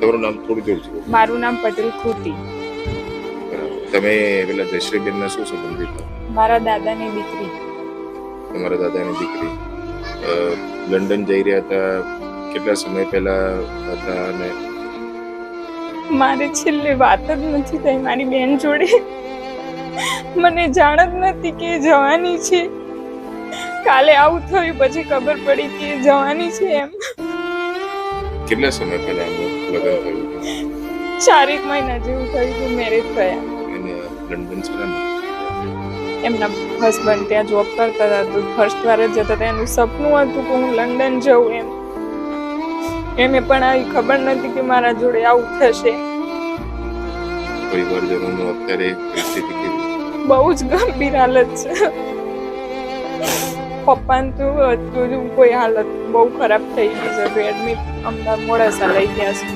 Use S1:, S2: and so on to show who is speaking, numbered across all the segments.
S1: તમારું નામ થોડું જોડજો
S2: મારું નામ પટેલ
S1: ખોટી. તમે પેલા જયશ્રીબેનના શું સંબંધિત
S2: મારા દાદાની દીકરી.
S1: તમારા દાદાની દીકરી. લંડન જઈ રહ્યા હતા. કેટલા સમય પહેલા હતા અને
S2: મારે છેલ્લે વાત જ નથી થઈ મારી બેન જોડે. મને જાણ જ નથી કે જવાની છે. કાલે આવું થયું પછી ખબર પડી કે જવાની છે એમ.
S1: કેટલા સમય પહેલા એમનું લગ્ન થયું
S2: ચારેક મહિના જેવું થયું હતું મેરેજ થયા.
S1: અને લંડન છે
S2: એમના હસબન્ડ ત્યાં જોબ કરતા હતા તો ફર્સ્ટ વાર જ જતા હતા. એનું સપનું હતું કે હું લંડન જઉં એમ. એને પણ આવી ખબર નથી કે મારા જોડે આવું થશે.
S1: પરિવારજનોનું અત્યારે પરિસ્થિતિ કેવી?
S2: બહુ જ ગંભીર હાલત છે. પપ્પાને તો હજુ કોઈ હાલત બહુ ખરાબ થઈ ગઈ છે. એડમિટ અમદાવાદ મોડાસા લઈ ગયા છે.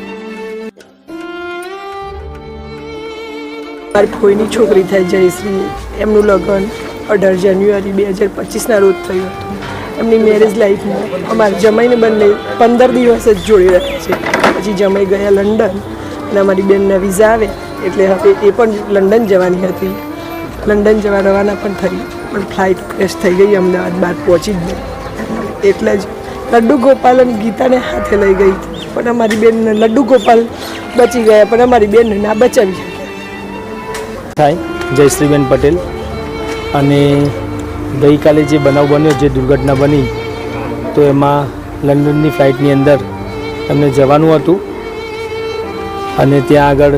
S3: મારી ફોઈની છોકરી થાય જયશ્રી. એમનું લગ્ન અઢાર જાન્યુઆરી બે હજાર પચીસના રોજ થયું હતું. એમની મેરેજ લાઈફમાં અમારા જમાઈને બંને પંદર દિવસ જ જોડી રાખે છે. પછી જમાઈ ગયા લંડન અને અમારી બેનના વિઝા આવે એટલે હવે એ પણ લંડન જવાની હતી. લંડન જવા રવાના પણ થઈ. પણ ફ્લાઇટ ક્રેશ થઈ ગઈ અમદાવાદ બહાર પહોંચી જ નહીં એટલે જ લડ્ડુ ગોપાલ અને ગીતાને હાથે લઈ ગઈ. પણ અમારી બેનને લડ્ડુ ગોપાલ બચી ગયા, પણ અમારી બેનને ના બચાવી શક્યા.
S4: થાય જયશ્રીબેન પટેલ. અને ગઈકાલે જે બનાવ બન્યો, જે દુર્ઘટના બની, તો એમાં લંડનની ફ્લાઇટની અંદર એમને જવાનું હતું. અને ત્યાં આગળ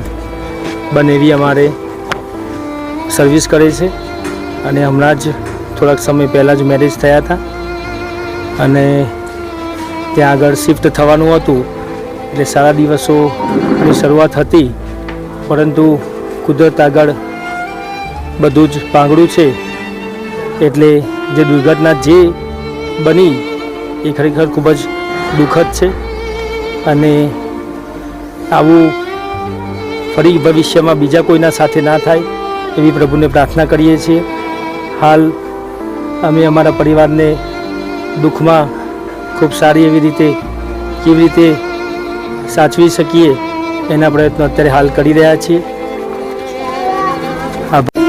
S4: બનેવી અમારે સર્વિસ કરે છે. અને હમણાં જ થોડાક સમય પહેલાં જ મેરેજ થયા હતા. અને ત્યાં આગળ શિફ્ટ થવાનું હતું. એટલે સારા દિવસોની શરૂઆત હતી. પરંતુ કુદરત આગળ બધું જ પાંગડું છે. એટલે જે દુર્ઘટના જે બની, એ ખરેખર ખૂબ જ દુઃખદ છે. અને આવું ફરી ભવિષ્યમાં બીજા કોઈના સાથે ના થાય, એવી પ્રભુને પ્રાર્થના કરીએ છીએ. હાલ અમે અમારા પરિવારને દુઃખમાં ખૂબ સારી એવી રીતે કેવી રીતે સાચવી શકીએ એના પ્રયત્નો અત્યારે હાલ કરી રહ્યા છીએ. આભાર.